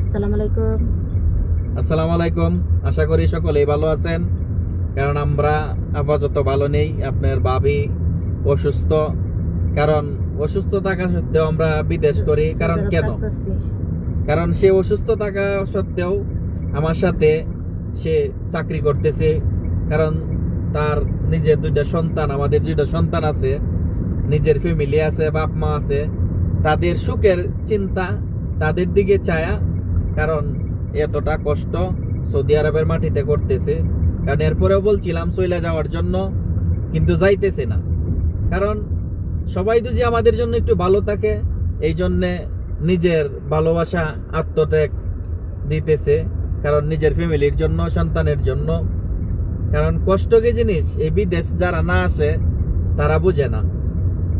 আসসালামু আলাইকুম। আসসালামু আলাইকুম। আশা করি সকলেই ভালো আছেন। কারণ আমরা আপাতত ভালো নেই আপনার বাবি অসুস্থ। কারণ অসুস্থ থাকা সত্ত্বেও আমরা বিদেশ করি। কারণ কেন? কারণ সে অসুস্থ থাকা সত্ত্বেও আমার সাথে সে চাকরি করতেছে। কারণ তার নিজের দুইটা সন্তান আমাদের দুইটা সন্তান আছে নিজের ফ্যামিলি আছে বাপ মা আছে। তাদের সুখের চিন্তা তাদের দিকে চায়া কারণ এতটা কষ্ট সৌদি আরবের মাটিতে করতেছে। কারণ এরপরেও বলছিলাম চলে যাওয়ার জন্য, কিন্তু যাইতেছে না। কারণ সবাই তো যে আমাদের জন্য একটু ভালো থাকে, এই জন্যে নিজের ভালোবাসা, আত্মত্যাগ দিতেছে। কারণ নিজের ফ্যামিলির জন্য, সন্তানের জন্য। কারণ কষ্ট কি জিনিস? এই বিদেশ যারা না আসে, তারা বুঝে না।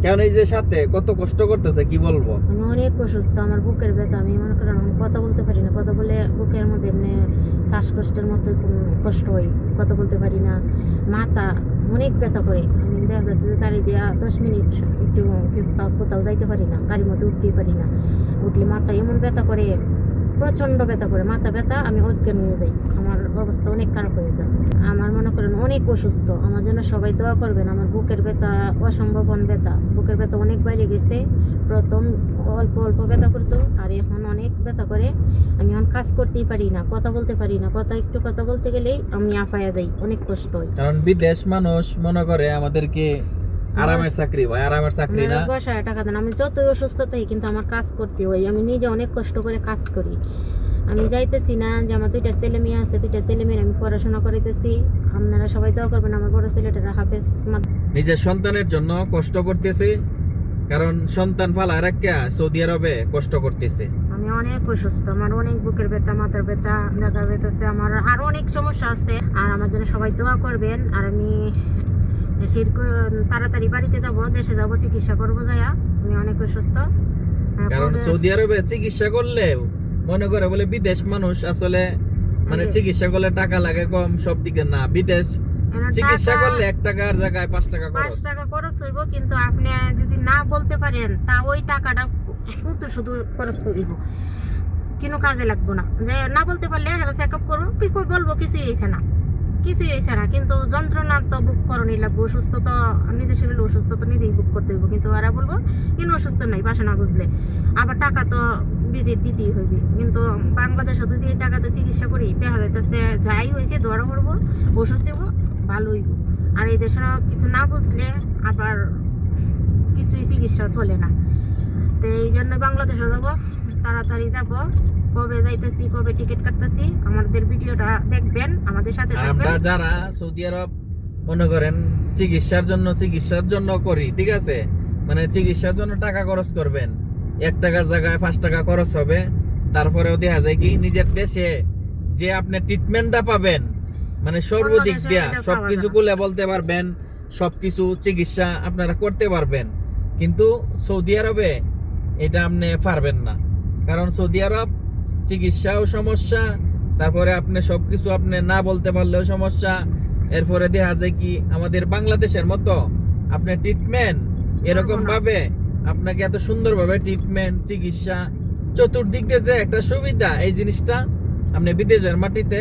কারণ এই যে সাথে? কত কষ্ট করতেছে, কি বলব? আমি অনেক অসুস্থ, আমার বুকের ব্যথা, আমি মনে করেন আমি কথা বলতে পারি না, কথা বলে বুকের মধ্যে এমনি শ্বাসকষ্টের মতো কষ্ট হয়, কথা বলতে পারি না, মাথা অনেক ব্যথা করে, আমি দেখা যাচ্ছে গাড়ি দিয়া দশ মিনিট একটু কোথাও- যাইতে পারি না, গাড়ির মধ্যে উঠতেই পারি না, উঠলে মাথা এমন ব্যথা করে, প্রচণ্ড ব্যথা করে, মাথা ব্যথা, আমি অজ্ঞান হয়ে যাই, আমার অবস্থা অনেক খারাপ হয়ে যায়। অনেক অসুস্থ। আমার জন্য সবাই দোয়া করবেন আমার বুকের ব্যথা অসম্ভবন ব্যথা। বুকের ব্যথা অনেক বাইরে গেছে। প্রথম অল্প অল্প ব্যথা করতো আর এখন অনেক ব্যথা করে। আমি এখন কাজ করতেই পারি না কথা বলতে পারি না। কথা একটু কথা বলতে গেলেই আমি আপায়া যাই অনেক কষ্ট হয়। কারণ বিদেশ মানুষ মনে করে আমাদেরকে আরামের চাকরি ভাই আরামের চাকরি না। বাসায় টাকা দেন আমি যতই অসুস্থ থাকি কিন্তু আমার কাজ করতে হয়। আমি নিজে অনেক কষ্ট করে কাজ করি। আমি যাইতেছি না যে আমার দুইটা ছেলে মেয়ে আছে দুইটা ছেলে মেয়ের আমি পড়াশোনা করাইতেছি। আপনারা সবাই দোয়া করবেন আমার বড় ছেলেটা হাফেজ নিজের সন্তানের জন্য কষ্ট করতেছে কারণ সন্তান ফালা রাখিয়া সৌদি আরবে কষ্ট করতেছে। আমি অনেক অসুস্থ আমার অনেক বুকের ব্যথা মাথার ব্যথা দেখা যাইতেছে আমার আরও অনেক সমস্যা আছে। আর আমার জন্য সবাই দোয়া করবেন আর আমি তাড়াতাড়ি বাড়িতে যাব দেশে যাব চিকিৎসা করব যায়া। আমি অনেক অসুস্থ। কারণ সৌদি আরবে চিকিৎসা করলে মনে করে বলে বিদেশ মানুষ আসলে মানে চিকিৎসা করলে টাকা লাগে কম সব দিকে না। বিদেশ চিকিৎসা করলে এক টাকার জায়গায় পাঁচ টাকা পাঁচ খরচ টাকা খরচ হইব কিন্তু আপনি যদি না বলতে পারেন তা ওই টাকাটা শুধু শুধু খরচ করিব কোনো কাজে লাগবো না। যে না বলতে পারলে হ্যাঁ চেক আপ করব। কি করে বলব কিছুই হয়েছে না। কিছুই হয়েছে না কিন্তু যন্ত্রণা তো বুক করণই লাগবে। অসুস্থ তো নিজের শরীরে অসুস্থ তো নিজেই বুক করতে হইব। কিন্তু ওরা বলব কিন্তু অসুস্থ নাই? বাসা না বুঝলে। আবার টাকা তো ভিজিট দিতেই হইবে। কিন্তু বাংলাদেশে যদি এই টাকাতে চিকিৎসা করি, দেখা যাইতেছে যাই হয়েছে ধরা পড়ব ওষুধ দেবো, ভালো হইব। আর এই দেশে কিছু না বুঝলে আবার কিছুই চিকিৎসা চলে না। তো এই জন্য বাংলাদেশে যাব। তাড়াতাড়ি যাব। কবে যাইতেছি কবে টিকিট কাটতেছি আমাদের ভিডিওটা দেখবেন আমাদের সাথে আমরা যারা সৌদি আরব মনে করেন চিকিৎসার জন্য চিকিৎসার জন্য করি ঠিক আছে? মানে চিকিৎসার জন্য টাকা খরচ করবেন। এক টাকার জায়গায় পাঁচ টাকা খরচ হবে। তারপরেও দেখা যায় কি নিজের দেশে যে আপনি ট্রিটমেন্টটা পাবেন মানে সর্বদিক দিয়া সবকিছু। খুলে বলতে পারবেন সবকিছু চিকিৎসা আপনারা করতে পারবেন। কিন্তু সৌদি আরবে এটা আপনি পারবেন না। কারণ সৌদি আরব চিকিৎসাও সমস্যা তারপরে আপনি সবকিছু আপনি না বলতে পারলেও সমস্যা। এরপরে দেখা যায় কি আমাদের বাংলাদেশের মতো আপনি ট্রিটমেন্ট এরকম ভাবে আপনাকে এত সুন্দরভাবে ট্রিটমেন্ট চিকিৎসা চতুর্দিক দিয়ে যে একটা সুবিধা এই জিনিসটা আপনি বিদেশের মাটিতে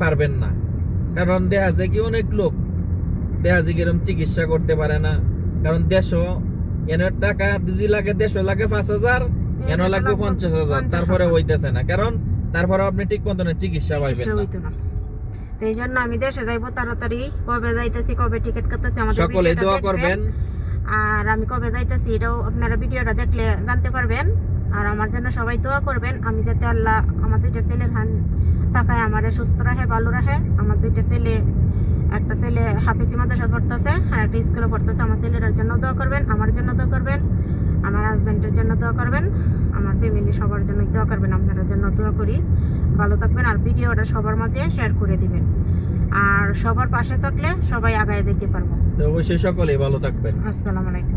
পারবেন না। কারণ দেখা যায় কি অনেক লোক দেখা যায় কীরকম চিকিৎসা করতে পারে না। কারণ দেশও এনের টাকা দুজি লাগে দেশও লাগে পাঁচ হাজার এনো লাগবে পঞ্চাশ হাজার। তারপরে হইতেছে না কারণ তারপরে আপনি ঠিক মতন চিকিৎসা পাইবেন না। এই জন্য আমি দেশে যাইবো তাড়াতাড়ি। কবে যাইতেছি কবে টিকিট কাটতেছি আমাদের সকলে দোয়া করবেন। আর আমি কবে যাইতেছি এটাও আপনারা ভিডিওটা দেখলে জানতে পারবেন। আর আমার জন্য সবাই দোয়া করবেন। আমি যাতে আল্লাহ আমার দুইটা ছেলের হান তাকায় আমার সুস্থ রাখে ভালো রাখে। আমার দুইটা ছেলে একটা ছেলে হাফিজি মাদ্রাসা পড়তেছে আর একটা স্কুলে পড়তেছে। আমার ছেলেটার জন্য দোয়া করবেন আমার জন্য দোয়া করবেন আমার হাজব্যান্ডের জন্য দোয়া করবেন আমার ফ্যামিলি সবার জন্য দোয়া করবেন আপনার জন্য দোয়া করি। ভালো থাকবেন আর ভিডিওটা সবার মাঝে শেয়ার করে দিবেন। আর সবার পাশে থাকলে সবাই আগায় যেতে পারব। অবশ্যই সকলেই ভালো থাকবেন। আসসালামু আলাইকুম।